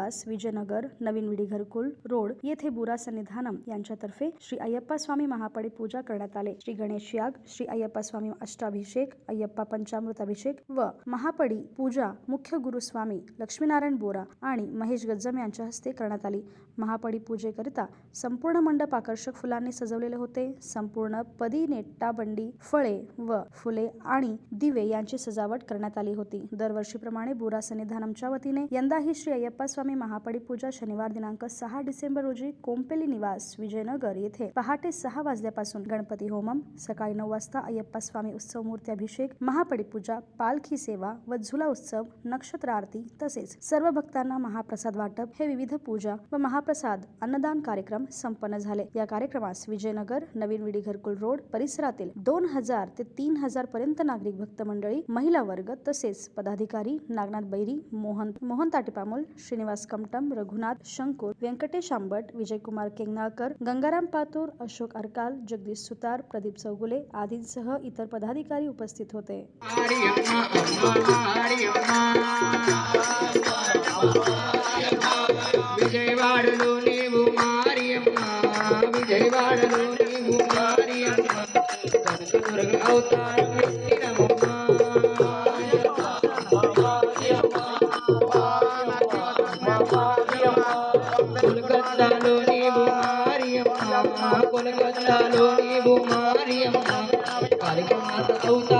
निवास विजयनगर नवीन विडी घरकुल रोड येथे बुरा सन्निधानम यांच्यातर्फे श्री अय्यप्पा स्वामी महापडे पूजा करण्यात आले. श्री गणेश याग श्री अय्यप्पा स्वामी अष्टाभिषेक अय्यप्पा पंचामृत अभिषेक व महापडी पूजा मुख्य गुरुस्वामी लक्ष्मीनारायण बोरा आणि महेश गज्जम यांच्या हस्ते करण्यात आली. महापडी पूजेकरिता संपूर्ण मंडप आकर्षक फुलांनी सजवलेले होते. संपूर्ण पदी नेट्टाबंडी फळे व फुले आणि दिवे यांची सजावट करण्यात आली होती. दरवर्षीप्रमाणे बुरा सन्निधानमच्या वतीने यंदाही श्री अय्यप्पा स्वामी महापडी पूजा शनिवार दिनांक सहा डिसेंबर रोजी कोंपेली निवास विजयनगर येथे पहाटे सहा वाजल्यापासून गणपती होमम सकाळी नऊ वाजता अय्यप्पा स्वामी उत्सव मूर्ती अभिषेक महापडी पूजा पालखी सेवा व झुला उत्सव नक्षत्र आरती तसेच सर्व भक्तांना महाप्रसाद वाटप हे विविध पूजा व महाप्रसाद अन्नदान कार्यक्रम संपन्न झाले. या कार्यक्रमास विजयनगर नवीन विडी घरकुल रोड परिसरातील दोन हजार ते तीन हजार पर्यंत नागरिक भक्त मंडळी महिला वर्ग तसेच पदाधिकारी नागनाथ बैरी मोहन मोहन ताटेपामोल श्रीनिवास कमटम रघुनाथ शंकूर व्यंकटेश आंबट विजयकुमार केंगनाळकर गंगाराम पातूर अशोक अरकाल जगदीश सुतार प्रदीप चौगुले आदींसह इतर पदाधिकारी उपस्थित होते. కొలకత్తాలో నీవు మారియమ్మ కొలకత్తాలో నీవు మారియమ్మ కాళికమాత అవుతా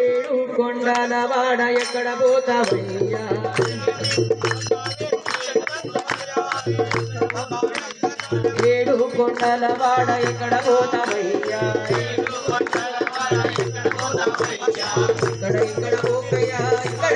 ఏడు కొండల వాడ ఎక్కడ పోతావయ్యా? ఏడు కొండల వాడ ఎక్కడ పోతావయ్యా? ఇక్కడ ఇక్కడ